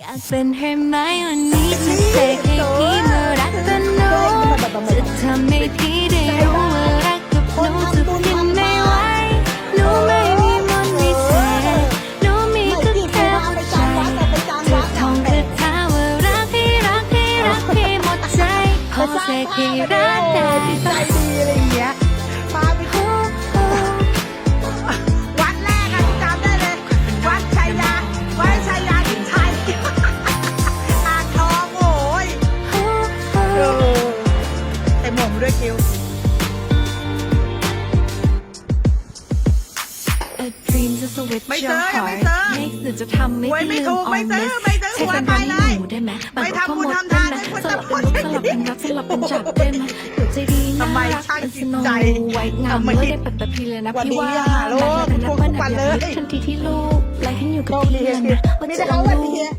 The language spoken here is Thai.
อยากเป็นให้ไหมวันนี้จะเสกให้พี่มารักกันหนูจะทำให้พี่ได้รู้ว่ารักกับหนูจะกินไม่ไหวหนูไม่มีมนต์วิเศษหนูมีก็แค่ใจจะท่องคาถาว่ารักพี่รักพี่รักพี่หมดใจพอเสกให้รักได้ไรอย่ ไอหม่งด้วยคิว A dream just a with ไม่ your ซื้อ heart ไม่ซื้อ Makes หรือจะทำไม่โอ้ยได้ไม่ลืถูมกไม่ on ซื้อ this ไม่ซื้อใช้เป็นหัวไปร้อยเลหยมูได้ไหมไม่ทำบุญหมดทำทานได้ไหมให้คนสลับทำบุเป็นญมุกสลับเป็นรักสลับเป็นจับได้ไหมหัวใจดีน่าทำไมรักช่างเป็นสจิตโนใจไว้งามทำไมเมื่อได้ปัดแบบพี่เลยนะวันพี่นี้ว่าอย่าหาโลกแม่ทุกมันวันแบบเลยนี้ทันทีที่ลูกไล่ขึ้นอยู่กับโชคพี่ดีแล้วคิวนะว่ามีจะแต่เอาเขาวันลูดีก